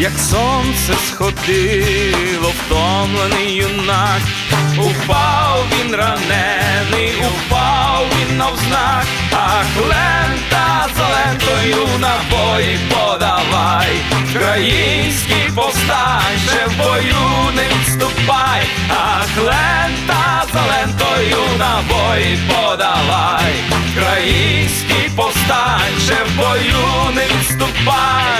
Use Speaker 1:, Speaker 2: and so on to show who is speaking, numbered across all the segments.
Speaker 1: як сонце сходило, втомлений юнак, упав він ранений, упав він навзнак, ах, лента за лентою набої подавай, країнський повстанче в бою не відступай, ах, лента за лентою набої подавай, країнський повстанче в бою не відступай.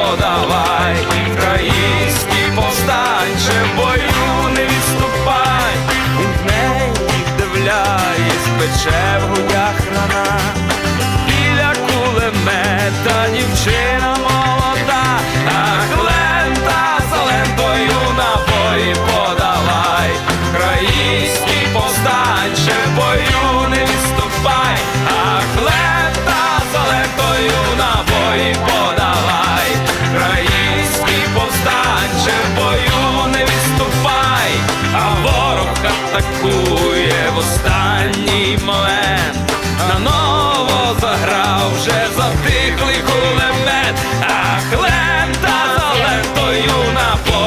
Speaker 1: share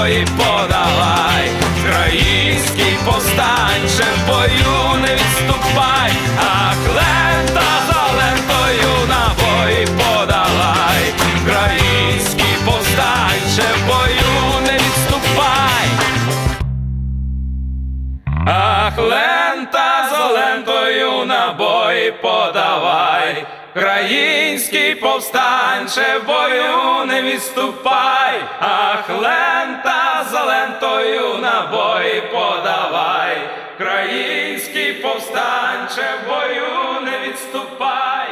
Speaker 1: набої подавай, український повстанче в бою не відступай, ах лента за лентою набої подавай, український повстанче в бою не відступай. Ах, лента за лентою набої подавай, Український повстанче в бою не відступай, ах, лента Український повстанче в бою не відступай.